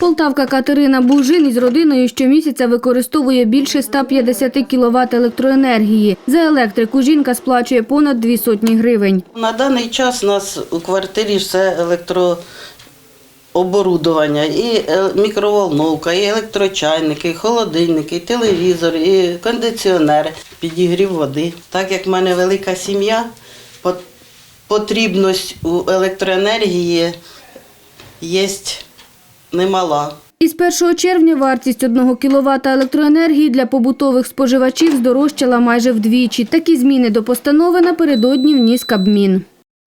Полтавка Катерина Бужин із родиною щомісяця використовує більше 150 кВт електроенергії. За електрику жінка сплачує понад дві сотні гривень. На даний час у нас у квартирі все електрооборудування, і е, мікроволновка, і електрочайники, і холодильники, і телевізор, і кондиціонер, підігрів води. Так як в мене велика сім'я, потрібність у електроенергії є немала. Із 1 червня вартість 1 кВт електроенергії для побутових споживачів здорожчала майже вдвічі. Такі зміни до постанови напередодні вніс Кабмін.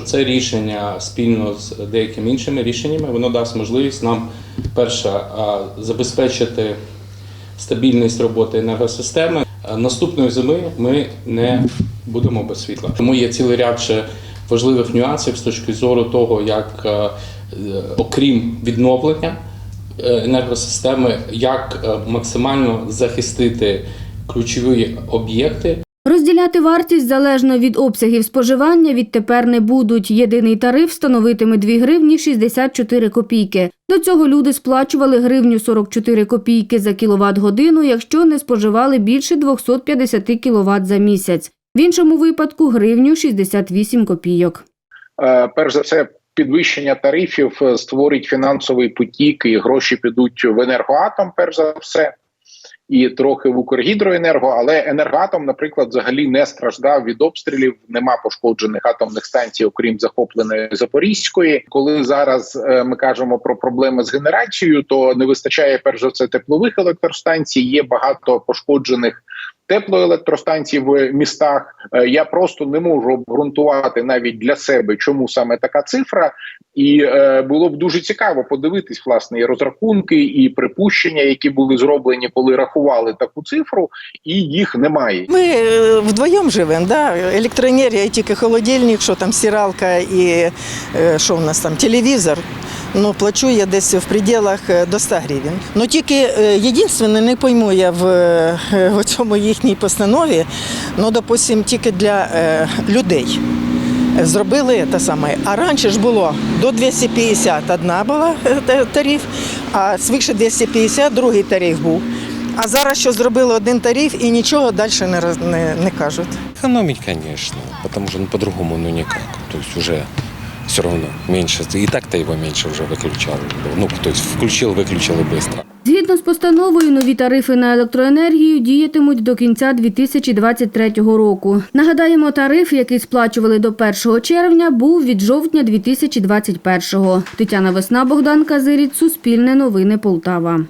Це рішення спільно з деякими іншими рішеннями. Воно дасть можливість нам перше забезпечити стабільність роботи енергосистеми. Наступної зими ми не будемо без світла. Тому є цілий ряд ще важливих нюансів з точки зору того, як е, окрім відновлення енергосистеми, як е, максимально захистити ключові об'єкти Розділяти вартість залежно від обсягів споживання відтепер не будуть. Єдиний тариф становитиме 2 гривні 64 копійки. До цього люди сплачували гривню 44 копійки за кіловат-годину, якщо не споживали більше 250 кВт за місяць. В іншому випадку гривню 68 копійок. Е, перш за все, підвищення тарифів е, створить фінансовий потік, і гроші підуть в енергоатом, перш за все, і трохи в Укргідроенерго. Але енергоатом, наприклад, взагалі не страждав від обстрілів. Нема пошкоджених атомних станцій, окрім захопленої Запорізької. Коли зараз е, ми кажемо про проблеми з генерацією, то не вистачає перш за все теплових електростанцій. Є багато пошкоджених теплоелектростанцій в містах. Е, Я просто не можу обґрунтувати навіть для себе, чому саме така цифра. І е, було б дуже цікаво подивитись власне і розрахунки, і припущення, які були зроблені, коли рахували таку цифру, і їх немає. Ми е, вдвоєм живемо, да? електроенергія, тільки холодильник, що там стиралка і що в нас там телевізор. Ну, плачу я десь в пределах до 100 гривень. Ну тільки єдине, не пойму я в, в цьому їхній постанові, ну, допустим, тільки для е, людей. Зробили те саме. А раніше ж було до 250 одна була е, та- тариф, а свише 250 другий тариф був. А зараз що зробили один тариф і нічого далі не, роз- не, не кажуть. Экономить, конечно, потому что ну, по-другому ну никак. То есть уже все равно меньше. И так-то его меньше уже выключал. Ну, то есть включил, выключил и быстро. Згідно з постановою, нові тарифи на електроенергію діятимуть до кінця 2023 року. Нагадаємо, тариф, який сплачували до 1 червня, був від жовтня 2021-го. Тетяна Весна, Богдан Казиріць, Суспільне новини Полтава.